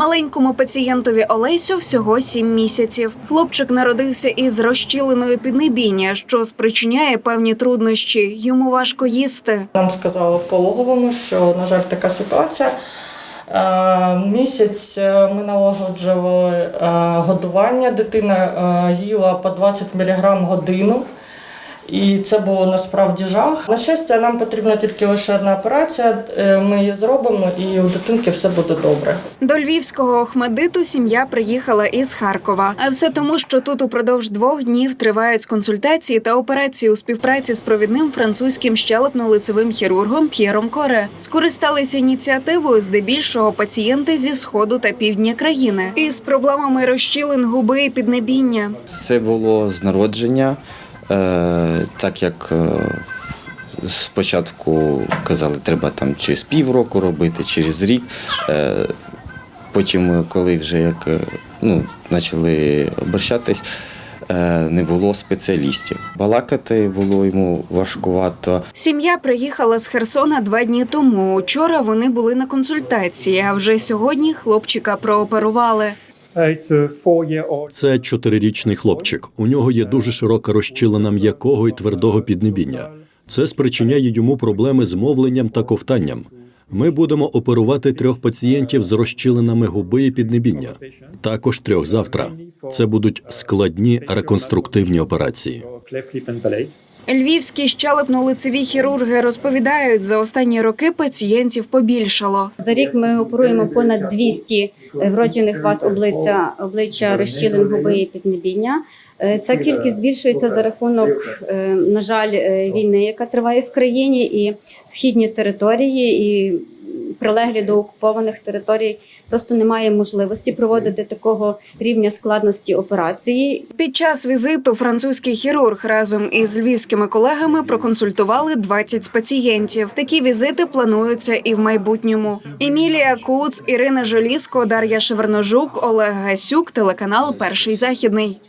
Маленькому пацієнтові Олесю всього сім місяців. Хлопчик народився із розщіленою піднебіння, що спричиняє певні труднощі. Йому важко їсти. Нам сказали в пологовому, що, на жаль, така ситуація. Е, Місяць е, ми налагоджували е, годування. Дитина їла по 20 мг годину. І це було насправді жах. На щастя, нам потрібна тільки лише одна операція. Е, Ми її зробимо, і у дитинки все буде добре. До львівського Охмедиту сім'я приїхала із Харкова. А все тому, що тут упродовж двох днів тривають консультації та операції у співпраці з провідним французьким щелепно-лицевим хірургом П'єром Коре. Скористалися ініціативою здебільшого пацієнти зі сходу та півдня країни із проблемами розщілин губи і піднебіння. Це було з народження, так як е, спочатку казали, треба там через півроку робити, через рік. Е, Потім, е, коли вже як е, ну, почали обращатись, е, не було спеціалістів. Балакати було йому важкувато. Сім'я приїхала з Херсона два дні тому. Учора вони були на консультації, а вже сьогодні хлопчика прооперували. Це чотирирічний хлопчик. У нього є дуже широка розщілина м'якого і твердого піднебіння. Це спричиняє йому проблеми з мовленням та ковтанням. Ми будемо оперувати трьох пацієнтів з розщілинами губи і піднебіння. Також трьох завтра. Це будуть складні реконструктивні операції. Львівські щелепно-лицеві хірурги розповідають, за останні роки пацієнтів побільшало. За рік ми оперуємо понад 200 вроджених вад обличчя, обличчя розщілин губи і піднебіння. Е, Ця кількість збільшується за рахунок, е, на жаль, е, війни, яка триває в країні, і східні території, і прилеглі до окупованих територій просто немає можливості проводити такого рівня складності операції. Під час візиту французький хірург разом із львівськими колегами проконсультували 20 пацієнтів. Такі візити плануються і в майбутньому. Емілія Куц, Ірина Желіско, Дар'я Шеверножук, Олег Гасюк, телеканал Перший західний.